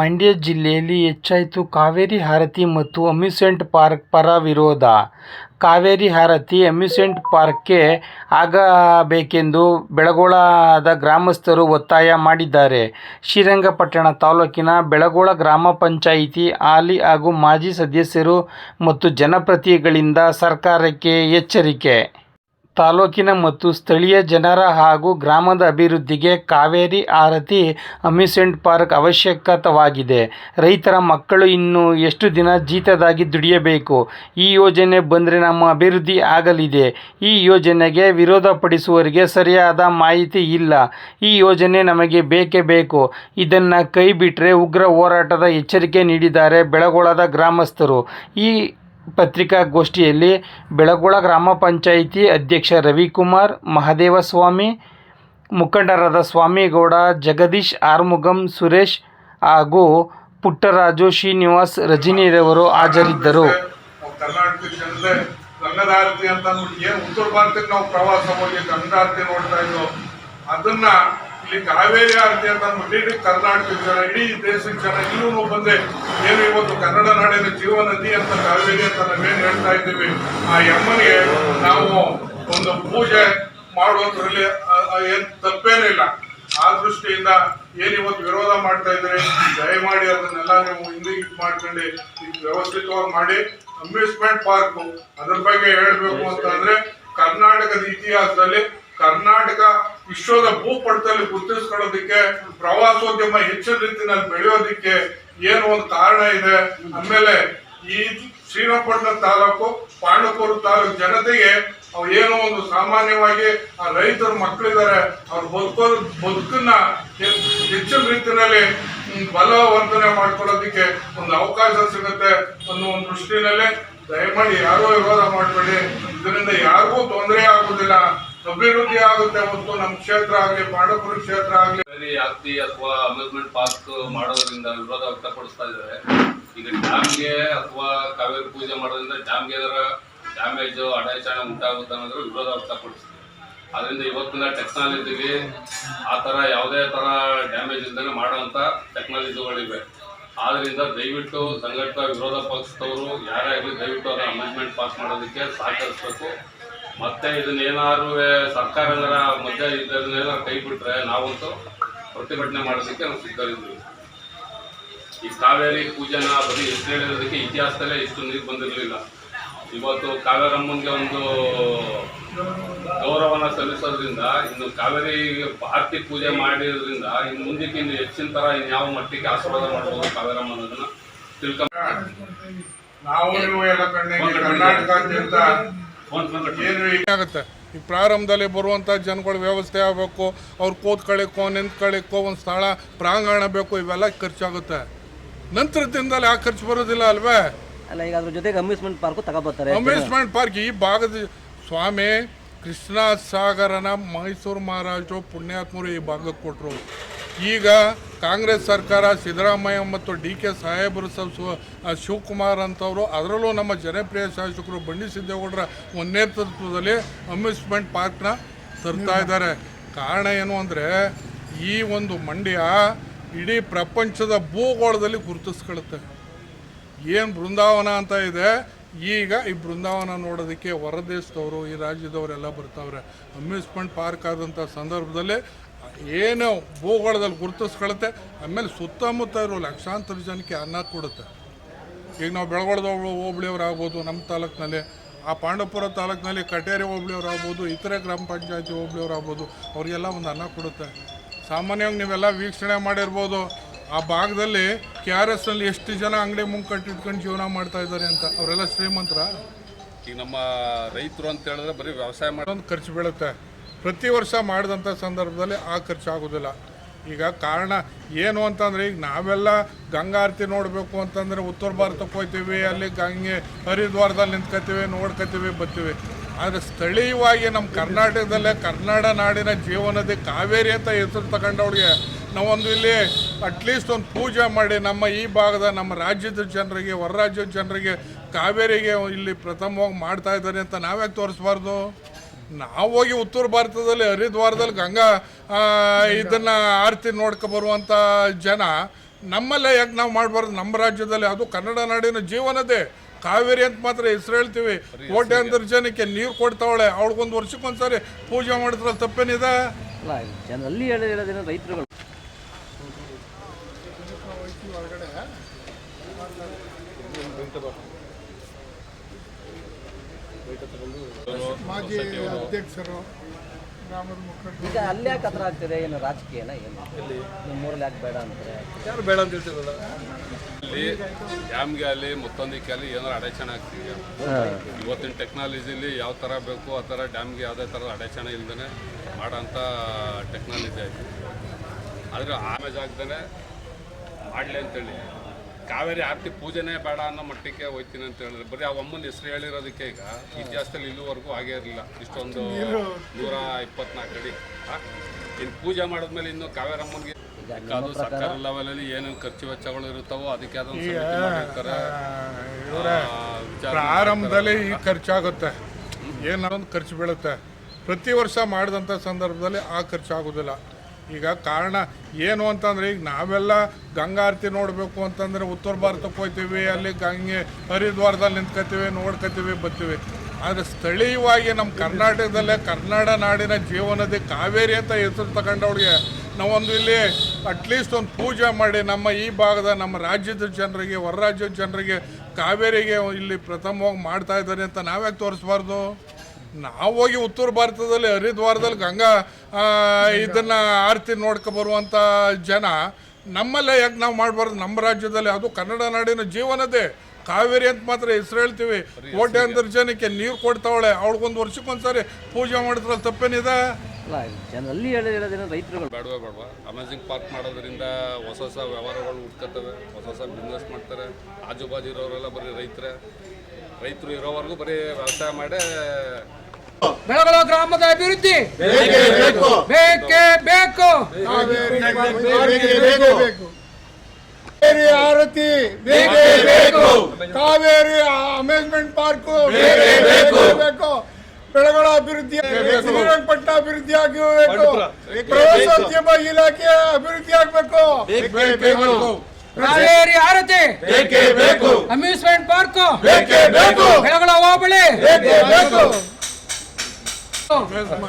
ಮಂಡ್ಯ ಜಿಲ್ಲೆಯಲ್ಲಿ ಹೆಚ್ಚಾಯಿತು ಕಾವೇರಿ ಹಾರತಿ ಮತ್ತು ಅಮ್ಯೂಸ್ಮೆಂಟ್ ಪಾರ್ಕ್ ಪರ ವಿರೋಧ. ಕಾವೇರಿ ಹಾರತಿ ಅಮ್ಯೂಸ್ಮೆಂಟ್ ಪಾರ್ಕ್ಗೆ ಆಗಬೇಕೆಂದು ಬೆಳಗೊಳದ ಗ್ರಾಮಸ್ಥರು ಒತ್ತಾಯ ಮಾಡಿದ್ದಾರೆ. ಶ್ರೀರಂಗಪಟ್ಟಣ ತಾಲೂಕಿನ ಬೆಳಗೊಳ ಗ್ರಾಮ ಪಂಚಾಯಿತಿ ಹಾಲಿ ಹಾಗೂ ಮಾಜಿ ಸದಸ್ಯರು ಮತ್ತು ಜನಪ್ರತಿನಿಧಿಗಳಿಂದ ಸರ್ಕಾರಕ್ಕೆ ಎಚ್ಚರಿಕೆ. ತಾಲೂಕಿನ ಮತ್ತು ಸ್ಥಳೀಯ ಜನರ ಹಾಗೂ ಗ್ರಾಮದ ಅಭಿವೃದ್ಧಿಗೆ ಕಾವೇರಿ ಆರತಿ ಅಮ್ಯೂಸ್ಮೆಂಟ್ ಪಾರ್ಕ್ ಅವಶ್ಯಕತವಾಗಿದೆ. ರೈತರ ಮಕ್ಕಳು ಇನ್ನು ಎಷ್ಟು ದಿನ ಜೀತದಾಗಿ ದುಡಿಯಬೇಕು? ಈ ಯೋಜನೆ ಬಂದರೆ ನಮ್ಮ ಅಭಿವೃದ್ಧಿ ಆಗಲಿದೆ. ಈ ಯೋಜನೆಗೆ ವಿರೋಧಪಡಿಸುವವರಿಗೆ ಸರಿಯಾದ ಮಾಹಿತಿ ಇಲ್ಲ. ಈ ಯೋಜನೆ ನಮಗೆ ಬೇಕೇ ಬೇಕು. ಇದನ್ನು ಕೈ ಬಿಟ್ಟರೆ ಉಗ್ರ ಹೋರಾಟದ ಎಚ್ಚರಿಕೆ ನೀಡಿದ್ದಾರೆ ಬೆಳಗೊಳದ ಗ್ರಾಮಸ್ಥರು. ಈ ಪತ್ರಿಕಾಗೋಷ್ಠಿಯಲ್ಲಿ ಬೆಳಗೊಳ ಗ್ರಾಮ ಪಂಚಾಯಿತಿ ಅಧ್ಯಕ್ಷ ರವಿಕುಮಾರ್, ಮಹದೇವಸ್ವಾಮಿ, ಮುಖಂಡರಾದ ಸ್ವಾಮಿಗೌಡ, ಜಗದೀಶ್ ಆರ್ಮುಗಂ ಸುರೇಶ್ ಹಾಗೂ ಪುಟ್ಟರಾಜು ಶ್ರೀನಿವಾಸ್ ರಜನಿರವರು ಹಾಜರಿದ್ದರು. ಕರ್ನಾಟಕದ ಜನತೆ ಗಂಗಾಧಾರತಿ ಅಂತ ಅಂದ್ಬಿಟ್ಟು ಏನು ಉತ್ತರ ಭಾರತಕ್ಕೆ ನಾವು ಪ್ರವಾಸ ಹೋಗಿ ಗಂಗಾರತಿ ನೋಡ್ತಾ ಇದ್ದೋ ಅದನ್ನ ಇಲ್ಲಿ ಕಾವೇರಿ ಆರತಿ ಅಂತ ಅಂದ್ಬಿಟ್ಟು ಕರ್ನಾಟಕದ ಜನ ಇಡೀ ದೇಶದ ಜನ ಇಲ್ಲೂ ಬಂದೆ ಏನು ಇವತ್ತು ಕನ್ನಡ ನಾಡಿನ ಜೀವ ನದಿ ಅಂತ ಕಾವೇರಿ ಅಂತ ನಾವೇನು ಹೇಳ್ತಾ ಇದ್ದೀವಿ, ಆ ಯಮ್ಮನಿಗೆ ನಾವು ಒಂದು ಪೂಜೆ ಮಾಡುವುದರಲ್ಲಿ ಏನು ತಪ್ಪೇನಿಲ್ಲ ಆ ದೃಷ್ಟಿಯಿಂದ ಏನು ಇವತ್ತು ವಿರೋಧ ಮಾಡ್ತಾ ಇದ್ರೆ ದಯಮಾಡಿ ಅದನ್ನೆಲ್ಲ ನೀವು ಹಿಂದೆ ಮಾಡ್ಕೊಂಡು ವ್ಯವಸ್ಥಿತವಾಗಿ ಮಾಡಿ. ಅಮ್ಯೂಸ್ಮೆಂಟ್ ಪಾರ್ಕ್, ಅದ್ರ ಬಗ್ಗೆ ಹೇಳಬೇಕು ಅಂತಂದ್ರೆ ಕರ್ನಾಟಕದ ಇತಿಹಾಸದಲ್ಲಿ ಕರ್ನಾಟಕ ವಿಶ್ವದ ಭೂಪಟದಲ್ಲಿ ಗುರುತಿಸ್ಕೊಳ್ಳೋದಕ್ಕೆ, ಪ್ರವಾಸೋದ್ಯಮ ಹೆಚ್ಚಿನ ರೀತಿಯಲ್ಲಿ ಬೆಳೆಯೋದಕ್ಕೆ ಏನು ಒಂದು ಕಾರಣ ಇದೆ ಆಮೇಲೆ ಈ ಶ್ರೀರಂಗಪಟ್ಟಣ ತಾಲೂಕು, ಪಾಂಡವಪುರ ತಾಲೂಕು ಜನತೆಗೆ ಅವ್ರು ಏನೋ ಒಂದು ಸಾಮಾನ್ಯವಾಗಿ ಆ ರೈತರ ಮಕ್ಕಳಿದ್ದಾರೆ, ಅವ್ರ ಬದುಕೋ ಬದುಕನ್ನ ಹೆಚ್ಚಿನ ರೀತಿಯಲ್ಲಿ ಬಲವರ್ಧನೆ ಮಾಡ್ಕೊಳ್ಳೋದಕ್ಕೆ ಒಂದು ಅವಕಾಶ ಸಿಗುತ್ತೆ ಅನ್ನೋ ಒಂದು ದೃಷ್ಟಿನಲ್ಲೇ ದಯಮಾಡಿ ಯಾರೋ ವಿರೋಧ ಮಾಡಬೇಡಿ. ಇದರಿಂದ ಯಾರಿಗೂ ತೊಂದರೆ ಆಗುದಿಲ್ಲ ಅಭಿವೃದ್ಧಿ ಆಗುತ್ತೆ ಮತ್ತು ನಮ್ಮ ಕ್ಷೇತ್ರ ಆಗಲಿ, ಪಾಂಡವಪುರ ಕ್ಷೇತ್ರ ಆಗಲಿ. ಆಗ್ತಿ ಅಥವಾ ಅಮ್ಯೂಸ್ಮೆಂಟ್ ಪಾರ್ಕ್ ಮಾಡೋದ್ರಿಂದ ವಿರೋಧ ವ್ಯಕ್ತಪಡಿಸ್ತಾ ಇದ್ದಾರೆ. ಈಗ ಡ್ಯಾಮ್ಗೆ ಅಥವಾ ಕಾವೇರಿ ಪೂಜೆ ಮಾಡೋದ್ರಿಂದ ಡ್ಯಾಮ್ಗೆ ಅದರ ಡ್ಯಾಮೇಜ್ ಅಡಚಣೆ ಉಂಟಾಗುತ್ತೆ ಅನ್ನೋದ್ರ ವಿರೋಧ ವ್ಯಕ್ತಪಡಿಸ್ತೀವಿ ಅದರಿಂದ ಇವತ್ತಿನ ಟೆಕ್ನಾಲಜಿಗೆ ಆ ಥರ ಯಾವುದೇ ಥರ ಡ್ಯಾಮೇಜ್ ಇಲ್ದೇ ಮಾಡೋವಂಥ ಟೆಕ್ನಾಲಜಿಗಳಿವೆ ಆದ್ರಿಂದ ದಯವಿಟ್ಟು ಸಂಘಟಿತ ವಿರೋಧ ಪಕ್ಷದವರು, ಯಾರೇ ಆಗಲಿ ದಯವಿಟ್ಟು ಅದರ ಅಮೆಂಡ್ಮೆಂಟ್ ಪಾಸ್ ಮಾಡೋದಕ್ಕೆ ಸಹಕರಿಸಬೇಕು. ಮತ್ತೆ ಇದನ್ನ ಏನಾದ್ರು ಸರ್ಕಾರ ಏನಾರ ಮಧ್ಯ ಇದನ್ನೆಲ್ಲ ಕೈ ಬಿಟ್ರೆ ನಾವಂತೂ ಪ್ರತಿಭಟನೆ ಮಾಡೋದಕ್ಕೆ ನಾವು ಸಿದ್ಧರಿದ್ದೀವಿ. ಈ ಕಾವೇರಿ ಪೂಜೆನ ಬರೀ ಹೆಸರು ಹೇಳಿರೋದಕ್ಕೆ ಇತಿಹಾಸದಲ್ಲೇ ಇಷ್ಟು ನೀರು ಬಂದಿರಲಿಲ್ಲ. ಇವತ್ತು ಕಾವೇರಮ್ಮನಿಗೆ ಒಂದು ಗೌರವನ ಸಲ್ಲಿಸೋದ್ರಿಂದ, ಇನ್ನು ಕಾವೇರಿ ಭಾರತಿ ಪೂಜೆ ಮಾಡಿರೋದ್ರಿಂದ, ಇನ್ನು ಮುಂದಕ್ಕೆ ಇನ್ನು ಹೆಚ್ಚಿನ ಥರ ಇನ್ಯಾವ ಮಟ್ಟಿಗೆ ಆಶೀರ್ವಾದ ಮಾಡ್ಬೋದು ಕಾವೇರಮ್ಮ ಅನ್ನೋದನ್ನ ತಿಳ್ಕೊಂಡ್ ನಾವು ಏನು ಆಗುತ್ತೆ ಈ ಪ್ರಾರಂಭದಲ್ಲಿ ಬರುವಂಥ ಜನಗಳ ವ್ಯವಸ್ಥೆ ಆಗಬೇಕು ಅವ್ರು ಕೂತ್ಕೊಳ್ಳಿಕ್ಕೋ ನಿಂತ್ಕೊಳ್ಳಿಕ್ಕೋ ಒಂದು ಸ್ಥಳ ಪ್ರಾಂಗಣ ಬೇಕು ಇವೆಲ್ಲ ಖರ್ಚಾಗುತ್ತೆ. ನಂತರದಿಂದಲೇ ದಿನದಲ್ಲಿ ಆ ಖರ್ಚು ಬರೋದಿಲ್ಲ ಅಲ್ವೇ? ಅಲ್ಲ ಈಗ ಅದ್ರ ಜೊತೆಗೆ ಅಮ್ಯೂಸ್ಮೆಂಟ್ ಪಾರ್ಕ್ ತಗೋಬರ್ತಾರೆ. ಅಮ್ಯೂಸ್ಮೆಂಟ್ ಪಾರ್ಕ್ ಈ ಭಾಗದ ಸ್ವಾಮಿ ಕೃಷ್ಣ ಸಾಗರನ ಮೈಸೂರು ಮಹಾರಾಜರು ಪುಣ್ಯಾತ್ಮರು ಈ ಭಾಗಕ್ಕೆ ಕೊಟ್ಟರು ಈಗ ಕಾಂಗ್ರೆಸ್ ಸರ್ಕಾರ ಸಿದ್ದರಾಮಯ್ಯ ಮತ್ತು ಡಿ ಕೆ ಸಾಹೇಬರು ಸಹ ಶಿವಕುಮಾರ್ ಅಂತವರು, ಅದರಲ್ಲೂ ನಮ್ಮ ಜನಪ್ರಿಯ ಶಾಸಕರು ಬಂಡಿ ಸಿದ್ದೇಗೌಡರ ನೇತೃತ್ವದಲ್ಲಿ ಅಮ್ಯೂಸ್ಮೆಂಟ್ ಪಾರ್ಕ್ನ ತರ್ತಾ ಇದ್ದಾರೆ. ಕಾರಣ ಏನು ಅಂದರೆ, ಈ ಒಂದು ಮಂಡ್ಯ ಇಡೀ ಪ್ರಪಂಚದ ಭೂಗೋಳದಲ್ಲಿ ಗುರುತಿಸ್ಕೊಳ್ಳುತ್ತೆ. ಏನು ಬೃಂದಾವನ ಅಂತ ಇದೆ, ಈಗ ಈ ಬೃಂದಾವನ ನೋಡೋದಕ್ಕೆ ಹೊರದೇಶದವರು, ಈ ರಾಜ್ಯದವರೆಲ್ಲ ಬರ್ತಾವ್ರೆ. ಅಮ್ಯೂಸ್ಮೆಂಟ್ ಪಾರ್ಕ್ ಆದಂಥ ಸಂದರ್ಭದಲ್ಲಿ ಏನು ಭೂಗೋಳದಲ್ಲಿ ಗುರುತಿಸ್ಕೊಳುತ್ತೆ ಆಮೇಲೆ ಸುತ್ತಮುತ್ತ ಇರೋ ಲಕ್ಷಾಂತರ ಜನಕ್ಕೆ ಅನ್ನ ಕೊಡುತ್ತೆ. ಈಗ ನಾವು ಬೆಳಗೊಳದ ಹೋಬಳಿಯವ್ರು ಆಗ್ಬೋದು ನಮ್ಮ ತಾಲೂಕಿನಲ್ಲಿ ಆ ಪಾಂಡವಪುರ ತಾಲೂಕಿನಲ್ಲಿ ಕಟೇರಿ ಹೋಬಳಿಯವ್ರು ಆಗ್ಬೋದು ಇತರೆ ಗ್ರಾಮ ಪಂಚಾಯತಿ ಹೋಬಳಿಯವ್ರು ಆಗ್ಬೋದು ಅವರಿಗೆಲ್ಲ ಒಂದು ಅನ್ನ ಕೊಡುತ್ತೆ. ಸಾಮಾನ್ಯವಾಗಿ ನೀವೆಲ್ಲ ವೀಕ್ಷಣೆ ಮಾಡಿರ್ಬೋದು ಆ ಭಾಗದಲ್ಲಿ ಕೆ ಆರ್ ಎಸ್ನಲ್ಲಿ ಎಷ್ಟು ಜನ ಅಂಗಡಿ ಮುಂಕಟ್ಟು ಇಟ್ಕೊಂಡು ಜೀವನ ಮಾಡ್ತಾ ಇದ್ದಾರೆ ಅಂತ. ಅವರೆಲ್ಲ ಶ್ರೀಮಂತರ? ಈಗ ನಮ್ಮ ರೈತರು ಅಂತ ಹೇಳಿದ್ರೆ ಬರೀ ವ್ಯವಸಾಯ ಮಾಡೋದು ಖರ್ಚು ಬೀಳುತ್ತೆ. ಪ್ರತಿ ವರ್ಷ ಮಾಡಿದಂಥ ಸಂದರ್ಭದಲ್ಲಿ ಆ ಖರ್ಚಾಗೋದಿಲ್ಲ. ಈಗ ಕಾರಣ ಏನು ಅಂತಂದರೆ, ಈಗ ನಾವೆಲ್ಲ ಗಂಗಾ ಆರತಿ ನೋಡಬೇಕು ಅಂತಂದರೆ ಉತ್ತರ ಭಾರತಕ್ಕೆ ಹೋಗ್ತೀವಿ ಅಲ್ಲಿ ಗಂಗೆ ಹರಿದ್ವಾರದಲ್ಲಿ ನಿಂತ್ಕೋತೀವಿ ನೋಡ್ಕೋತೀವಿ ಬರ್ತೀವಿ ಆದರೆ ಸ್ಥಳೀಯವಾಗಿ ನಮ್ಮ ಕರ್ನಾಟಕದಲ್ಲೇ ಕನ್ನಡ ನಾಡಿನ ಜೀವನದ ಕಾವೇರಿ ಅಂತ ಹೆಸರು ತಗೊಂಡವ್ರಿಗೆ ನಾವೊಂದು ಇಲ್ಲಿ ಅಟ್ಲೀಸ್ಟ್ ಒಂದು ಪೂಜೆ ಮಾಡಿ ನಮ್ಮ ಈ ಭಾಗದ ನಮ್ಮ ರಾಜ್ಯದ ಜನರಿಗೆ, ಹೊರ ರಾಜ್ಯದ ಜನರಿಗೆ ಕಾವೇರಿಗೆ ಇಲ್ಲಿ ಪ್ರಥಮವಾಗಿ ಮಾಡ್ತಾ ಇದ್ದಾರೆ ಅಂತ ನಾವ್ಯಾಕೆ ತೋರಿಸ್ಬಾರ್ದು? ನಾವು ಹೋಗಿ ಉತ್ತರ ಭಾರತದಲ್ಲಿ ಹರಿದ್ವಾರದಲ್ಲಿ ಗಂಗಾ ಇದನ್ನ ಆರತಿ ನೋಡ್ಕೊ ಬರುವಂಥ ಜನ ನಮ್ಮಲ್ಲೇ ಯಾಕೆ ನಾವು ಮಾಡಬಾರ್ದು? ನಮ್ಮ ರಾಜ್ಯದಲ್ಲಿ ಅದು ಕನ್ನಡ ನಾಡಿನ ಜೀವನದೇ. ಕಾವೇರಿ ಅಂತ ಮಾತ್ರ ಹೆಸರು ಹೇಳ್ತೀವಿ. ಕೋಟ್ಯಾಂತರ ಜನಕ್ಕೆ ನೀರು ಕೊಡ್ತಾವಳೆ. ಅವಳಿಗೊಂದು ವರ್ಷಕ್ಕೊಂದ್ಸರಿ ಪೂಜೆ ಮಾಡಿದ್ರೆ ತಪ್ಪೇನಿದೆ? ಹೇಳೋದೇನು ರೈತರುಗಳು. ಮಾಜಿ ಅಧ್ಯಕ್ಷರು ಗ್ರಾಮದ ಮುಖಂಡರು. ಈಗ ಅಲ್ಲಿ ಯಾಕೆ ಹತ್ರ ಆಗ್ತಿದೆ? ಏನು ರಾಜಕೀಯನ ಏನು? ನಿಮ್ಮೂರಲ್ಲಿ ಯಾಕೆ ಬೇಡ ಅಂತಾರೆ? ಅಲ್ಲಿ ಡ್ಯಾಮ್ಗೆ ಅಲ್ಲಿ ಮತ್ತೊಂದಕ್ಕೆ ಅಲ್ಲಿ ಏನಾರು ಅಡಚಣೆ ಆಗ್ತಿದೆ. ಇವತ್ತಿನ ಟೆಕ್ನಾಲಜಿಲಿ ಯಾವ ಥರ ಬೇಕು ಆ ಥರ ಡ್ಯಾಮ್ಗೆ ಯಾವುದೇ ಥರದ ಅಡಚಣೆ ಇಲ್ದೇ ಮಾಡೋಂಥ ಟೆಕ್ನಾಲಜಿ ಆಯಿತು. ಆದರೆ ಆಮೇಜ್ ಆಗ್ದೇ ಮಾಡಲಿ ಅಂತೇಳಿ. ಕಾವೇರಿ ಆರತಿ ಪೂಜೆನೇ ಬೇಡ ಅನ್ನೋ ಮಟ್ಟಕ್ಕೆ ಹೋಯ್ತೀನಿ ಅಂತ ಹೇಳಿದ್ರೆ. ಬರೀ ಆ ಅಮ್ಮನ ಹೆಸರು ಹೇಳಿರೋದಕ್ಕೆ ಈಗ ಇತಿಹಾಸದಲ್ಲಿ ಇಲ್ಲಿವರೆಗೂ ಆಗೇ ಇರಲಿಲ್ಲ. ಇಷ್ಟೊಂದು ನೂರ. ಇಪ್ಪತ್ನಾಲ್ಕು ಅಡಿ. ಇನ್ನು ಪೂಜೆ ಮಾಡಿದ್ಮೇಲೆ ಇನ್ನು ಕಾವೇರಮ್ಮನಿಗೆ ಅದು ಸರ್ಕಾರ ಲೆವೆಲಲ್ಲಿ ಏನೇನು ಖರ್ಚು ವೆಚ್ಚಗಳು ಇರುತ್ತವೋ ಅದಕ್ಕೆ ಅದೊಂದು ಪ್ರಾರಂಭದಲ್ಲಿ ಈ ಖರ್ಚಾಗುತ್ತೆ. ಒಂದು ಖರ್ಚು ಬೀಳುತ್ತೆ? ಪ್ರತಿ ವರ್ಷ ಮಾಡಿದಂಥ ಸಂದರ್ಭದಲ್ಲಿ ಆ ಖರ್ಚು ಆಗೋದಿಲ್ಲ. ಈಗ ಕಾರಣ ಏನು ಅಂತಂದ್ರೆ ಈಗ ನಾವೆಲ್ಲ ಗಂಗಾರತಿ ನೋಡಬೇಕು ಅಂತಂದ್ರೆ ಉತ್ತರ ಭಾರತಕ್ಕೆ ಹೋಗ್ತೀವಿ, ಅಲ್ಲಿ ಗಂಗೆ ಹರಿದ್ವಾರದಲ್ಲಿ ನಿಂತ್ಕೋತೀವಿ ನೋಡ್ಕೋತೀವಿ ಬರ್ತೀವಿ. ಆದರೆ ಸ್ಥಳೀಯವಾಗಿ ನಮ್ಮ ಕರ್ನಾಟಕದಲ್ಲೇ ಕನ್ನಡ ನಾಡಿನ ಜೀವನದಿ ಕಾವೇರಿ ಅಂತ ಹೆಸರು ತಗೊಂಡವ್ರಿಗೆ ನಾವೊಂದು ಇಲ್ಲಿ ಅಟ್ಲೀಸ್ಟ್ ಒಂದು ಪೂಜೆ ಮಾಡಿ ನಮ್ಮ ಈ ಭಾಗದ ನಮ್ಮ ರಾಜ್ಯದ ಜನರಿಗೆ, ಹೊರ ರಾಜ್ಯದ ಜನರಿಗೆ ಕಾವೇರಿಗೆ ಇಲ್ಲಿ ಪ್ರಥಮವಾಗಿ ಮಾಡ್ತಾ ಇದ್ದಾರೆ ಅಂತ ನಾವ್ಯಾಕೆ ತೋರಿಸ್ಬಾರ್ದು? ನಾವು ಹೋಗಿ ಉತ್ತರ ಭಾರತದಲ್ಲಿ ಹರಿದ್ವಾರದಲ್ಲಿ ಗಂಗಾ ಇದನ್ನ ಆರತಿ ನೋಡ್ಕೊ ಬರುವಂಥ ಜನ ನಮ್ಮಲ್ಲೇ ಯಾಕೆ ನಾವು ಮಾಡಬಾರ್ದು? ನಮ್ಮ ರಾಜ್ಯದಲ್ಲಿ ಅದು ಕನ್ನಡ ನಾಡಿನ ಜೀವನದೇ. ಕಾವೇರಿ ಅಂತ ಮಾತ್ರ ಹೆಸರು ಹೇಳ್ತೀವಿ. ಕೋಟ್ಯಾಂತರ ಜನಕ್ಕೆ ನೀರು ಕೊಡ್ತಾವಳೆ. ಅವಳಿಗೊಂದು ವರ್ಷಕ್ಕೊಂದ್ಸರಿ ಪೂಜೆ ಮಾಡಿದ್ರಲ್ಲಿ ತಪ್ಪೇನಿದೆ? ಅಲ್ಲ ಜನ ಅಲ್ಲಿ ಹೇಳಿ ಹೇಳೋದೇನು ರೈತರುಗಳು. ಬೇಡವೇ ಬೇಡವಾ ಅಮೇಝಿಂಗ್ ಪಾರ್ಕ್ ಮಾಡೋದ್ರಿಂದ ಹೊಸ ಹೊಸ ವ್ಯವಹಾರಗಳು ಹುಡ್ಕತ್ತವೆ ಹೊಸ ಹೊಸ ಬಿಸ್ನೆಸ್ ಮಾಡ್ತಾರೆ. ಆಜು ಬಾಜು ಇರೋರೆಲ್ಲ ಬರೀ ರೈತರೇ. ರೈತರು ಇರೋವರೆಗೂ ಬರೀ ವ್ಯವಸಾಯ ಮಾಡೇ ಬೆಳಗೊಳ ಗ್ರಾಮದ ಅಭಿವೃದ್ಧಿ. ಬೇಕೇ ಬೇಕು. ಬೇಕು ಕಾವೇರಿ ಆರತಿ. ಬೇಕೇ ಬೇಕು ಕಾವೇರಿ ಅಮ್ಯೂಸ್ಮೆಂಟ್ ಪಾರ್ಕ್. ಬೇಕು. ಬೆಳಗಳ ಅಭಿವೃದ್ಧಿ ಶ್ರೀರಂಗಪಟ್ಟಣ ಅಭಿವೃದ್ಧಿ ಆಗಬೇಕು ಪ್ರವಾಸೋದ್ಯಮ ಇಲಾಖೆ ಅಭಿವೃದ್ಧಿ ಆಗಬೇಕು ಕಾವೇರಿ ಆರತಿ ಅಮ್ಯೂಸ್ಮೆಂಟ್ ಪಾರ್ಕ್ ಬೆಳಗೊಳ ಹೋಬಳಿ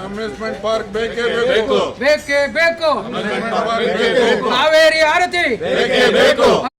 ಅಮ್ಯೂಸ್ಮೆಂಟ್ ಪಾರ್ಕ್ ಬೇಕೇ ಬೇಕು ಬೇಕೇ ಬೇಕು Amusement park ಬೇಕೇ ಬೇಕು ಕಾವೇರಿ ಆರತಿ